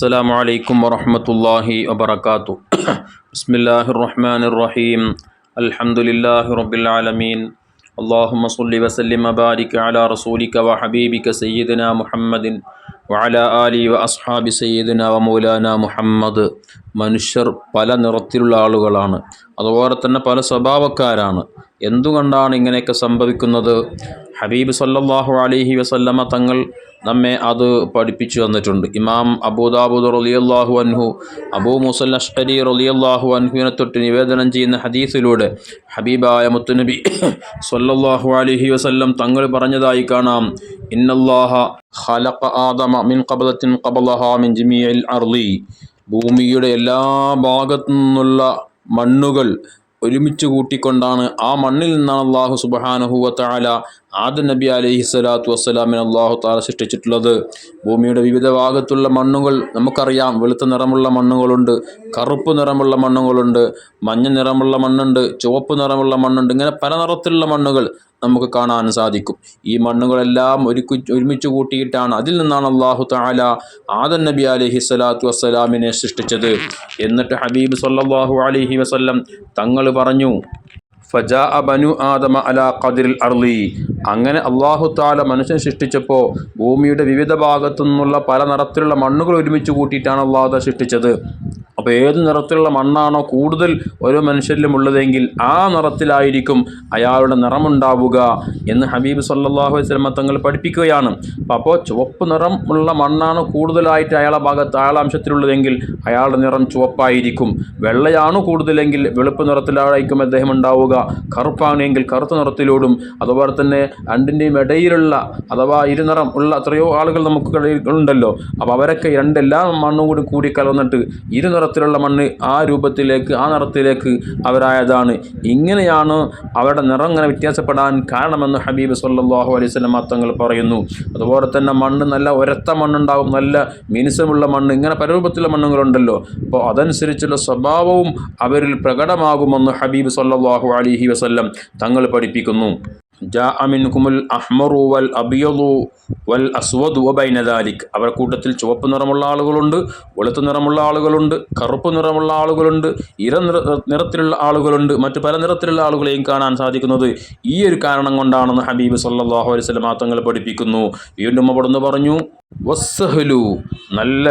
السلام عليكم ورحمة الله وبركاته بسم الله الرحمن الرحيم الحمد لله رب العالمين اللهم صل وسلم وبارك على رسولك وحبيبك سيدنا محمد وعلى آله وأصحاب سيدنا ومولانا മുഹമ്മദ് മനുഷ്യർ പല നിറത്തിലുള്ള ആളുകളാണ് അതുപോലെ തന്നെ പല സ്വഭാവക്കാരാണ് എന്തുകൊണ്ടാണ് ഇങ്ങനെയൊക്കെ സംഭവിക്കുന്നത് ഹബീബ് സല്ലാഹു അലഹി വസല്ലമ തങ്ങൾ നമ്മെ അത് പഠിപ്പിച്ചു തന്നിട്ടുണ്ട്. ഇമാം അബൂദാബുദ് റളിയല്ലാഹു അൻഹു അബൂ മുസൽ അഷ്അരി റളിയല്ലാഹു അൻഹുവിനെ തൊട്ട് നിവേദനം ചെയ്യുന്ന ഹദീസിലൂടെ ഹബീബായ മുത്തുനബി സല്ലല്ലാഹു അലഹി വസല്ലം തങ്ങൾ പറഞ്ഞതായി കാണാം. ഇന്നല്ലാഹ ഖലഖ ആദമ മിൻ കബലത്തിൻ കബലഹ മിൻ ജമീഇൽ അർളി. ഭൂമിയുടെ എല്ലാ ഭാഗത്തു നിന്നുള്ള മണ്ണുകൾ ഒരുമിച്ച് കൂട്ടിക്കൊണ്ടാണ് ആ മണ്ണിൽ നിന്നാണ് അള്ളാഹു സുബഹാനുഹുവത്താല ആദ നബി അലൈഹി സ്വലാത്തു വസ്സലാമിന് അള്ളാഹു താല സൃഷ്ടിച്ചിട്ടുള്ളത്. ഭൂമിയുടെ വിവിധ ഭാഗത്തുള്ള മണ്ണുകൾ നമുക്കറിയാം വെളുത്ത നിറമുള്ള മണ്ണുകളുണ്ട് കറുപ്പ് നിറമുള്ള മണ്ണുകളുണ്ട് മഞ്ഞ നിറമുള്ള മണ്ണുണ്ട് ചുവപ്പ് നിറമുള്ള മണ്ണുണ്ട് ഇങ്ങനെ പല നിറത്തിലുള്ള മണ്ണുകൾ നമുക്ക് കാണാൻ സാധിക്കും. ഈ മണ്ണുകളെല്ലാം ഒരുക്കി ഒരുമിച്ച് കൂട്ടിയിട്ടാണ് അതിൽ നിന്നാണ് അള്ളാഹു താല ആദൻ നബി അലഹി സ്വലാത്തു വസ്സലാമിനെ സൃഷ്ടിച്ചത്. എന്നിട്ട് ഹബീബ് സല്ലാഹു അലഹി വസ്ല്ലം തങ്ങൾ പറഞ്ഞു ഫജാ ബനു ആദമ അല ഖദിരിൽ അർലി അങ്ങനെ അള്ളാഹു താല മനുഷ്യൻ സൃഷ്ടിച്ചപ്പോൾ ഭൂമിയുടെ വിവിധ ഭാഗത്തു നിന്നുള്ള പല നിറത്തിലുള്ള മണ്ണുകൾ ഒരുമിച്ച് കൂട്ടിയിട്ടാണ് അള്ളാഹു സൃഷ്ടിച്ചത്. അപ്പോൾ ഏത് നിറത്തിലുള്ള മണ്ണാണോ കൂടുതൽ ഓരോ മനുഷ്യരിലും ഉള്ളതെങ്കിൽ ആ നിറത്തിലായിരിക്കും അയാളുടെ നിറമുണ്ടാവുക എന്ന് ഹബീബ് സല്ലാഹു വസ്ലമ തങ്ങൾ പഠിപ്പിക്കുകയാണ്. അപ്പോൾ ചുവപ്പ് നിറം ഉള്ള മണ്ണാണ് കൂടുതലായിട്ട് അയാളെ ഭാഗത്ത് അയാളംശത്തിലുള്ളതെങ്കിൽ അയാളുടെ നിറം ചുവപ്പായിരിക്കും. വെള്ളയാണ് കൂടുതലെങ്കിൽ വെളുപ്പ് നിറത്തിലായിരിക്കും അദ്ദേഹം ഉണ്ടാവുക. കറുപ്പാണെങ്കിൽ കറുത്ത നിറത്തിലോടും. അതുപോലെ തന്നെ രണ്ടിന്റെയും ഇടയിലുള്ള അഥവാ ഇരുനിറം ഉള്ള എത്രയോ ആളുകൾ നമുക്ക് ഉണ്ടല്ലോ. അപ്പോൾ അവരൊക്കെ രണ്ടെല്ലാം മണ്ണും കൂടി കൂടി കലർന്നിട്ട് ഇരുനിറത്തിലുള്ള മണ്ണ് ആ രൂപത്തിലേക്ക് ആ നിറത്തിലേക്ക് അവരായതാണ്. ഇങ്ങനെയാണ് അവരുടെ നിറം ഇങ്ങനെ വ്യത്യാസപ്പെടാൻ കാരണമെന്ന് ഹബീബ് സല്ലാഹു അലൈഹി സ്വലം തങ്ങൾ പറയുന്നു. അതുപോലെ തന്നെ മണ്ണ് നല്ല ഒരത്ത മണ്ണുണ്ടാകും നല്ല മിനുസമുള്ള മണ്ണ് ഇങ്ങനെ പല രൂപത്തിലുള്ള മണ്ണുകളുണ്ടല്ലോ അപ്പോൾ അതനുസരിച്ചുള്ള സ്വഭാവവും അവരിൽ പ്രകടമാകുമെന്ന് ഹബീബ് സല്ലാഹു അലൈഹി വസല്ലം തങ്ങൾ പഠിപ്പിക്കുന്നു. ജാഅ മിൻകുമുൽ അഹ്മറു വൽ അബിയദു വൽ അസ്വദ് വബൈനദാലിക് അവരുടെ കൂട്ടത്തിൽ ചുവപ്പ് നിറമുള്ള ആളുകളുണ്ട് വെളുത്ത നിറമുള്ള ആളുകളുണ്ട് കറുപ്പ് നിറമുള്ള ആളുകളുണ്ട് ഇര നിറത്തിലുള്ള ആളുകളുണ്ട് മറ്റു പല നിറത്തിലുള്ള ആളുകളെയും കാണാൻ സാധിക്കുന്നത് ഈ ഒരു കാരണം കൊണ്ടാണെന്ന് ഹബീബ് സല്ലാഹു അലൈഹി സ്വലം തങ്ങൾ പഠിപ്പിക്കുന്നു. വീണ്ടും അവിടുന്ന് പറഞ്ഞു വസ്സഹലു നല്ല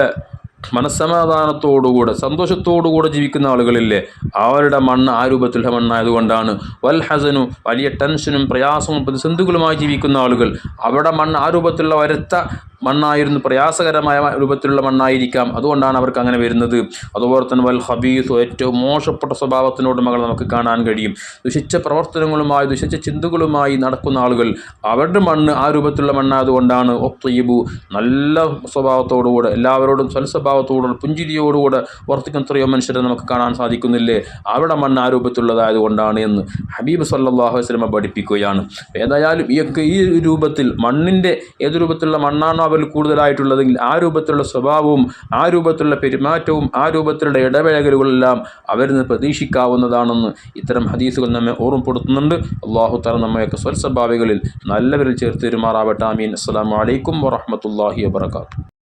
മനസ്സമാധാനത്തോടുകൂടെ സന്തോഷത്തോടുകൂടെ ജീവിക്കുന്ന ആളുകളില്ലേ? അവരുടെ മണ്ണ് ആ രൂപത്തിലുള്ള മണ്ണായതുകൊണ്ടാണ്. വൽ ഹസനും വലിയ ടെൻഷനും പ്രയാസവും പ്രതിസന്ധികളുമായി ജീവിക്കുന്ന ആളുകൾ. അവരുടെ മണ്ണ് ആ രൂപത്തിലുള്ള വരത്ത മണ്ണായിരുന്നു. പ്രയാസകരമായ രൂപത്തിലുള്ള മണ്ണായിരിക്കാം. അതുകൊണ്ടാണ് അവർക്ക് അങ്ങനെ വരുന്നത്. അതുപോലെ തന്നെ വൽ ഹബീസോ ഏറ്റവും മോശപ്പെട്ട സ്വഭാവത്തിനോടുമകൾ നമുക്ക് കാണാൻ കഴിയും. ദുഷിച്ച പ്രവർത്തനങ്ങളുമായി ദുഷിച്ച ചിന്തകളുമായി നടക്കുന്ന ആളുകൾ അവരുടെ മണ്ണ് ആ രൂപത്തിലുള്ള മണ്ണായതുകൊണ്ടാണ്. ഒത്തയ്യബു നല്ല സ്വഭാവത്തോടുകൂടെ എല്ലാവരോടും സ്വൽസ്വഭാവത്തോടുകൂടെ പുഞ്ചിരിയോടുകൂടെ വർത്തിക്കുന്ന എത്രയോ മനുഷ്യരെ നമുക്ക് കാണാൻ സാധിക്കുന്നില്ലേ? അവിടെ മണ്ണ് ആ രൂപത്തിലുള്ളതായതുകൊണ്ടാണ് എന്ന് ഹബീബ് സല്ലാഹു വസ്ലമ പഠിപ്പിക്കുകയാണ്. ഏതായാലും ഈ ഈ രൂപത്തിൽ മണ്ണിന്റെ ഏത് രൂപത്തിലുള്ള മണ്ണാണോ അവരിൽ കൂടുതലായിട്ടുള്ളതെങ്കിൽ ആ രൂപത്തിലുള്ള സ്വഭാവവും ആ രൂപത്തിലുള്ള പെരുമാറ്റവും ആ രൂപത്തിലുള്ള ഇടപഴകലുകളെല്ലാം അവരിൽ നിന്ന് പ്രതീക്ഷിക്കാവുന്നതാണെന്ന് ഇത്തരം ഹദീസുകൾ നമ്മെ ഓർമ്മപ്പെടുത്തുന്നുണ്ട്. അള്ളാഹു തറ നമ്മയൊക്കെ സ്വൽസ്വഭാവികളിൽ നല്ലവരിൽ ചേർത്ത് പെരുമാറാവട്ടെ ആമീൻ. അസ്സാം വലൈക്കും വറഹമത്തല്ലാഹി വാബർക്കാത്തു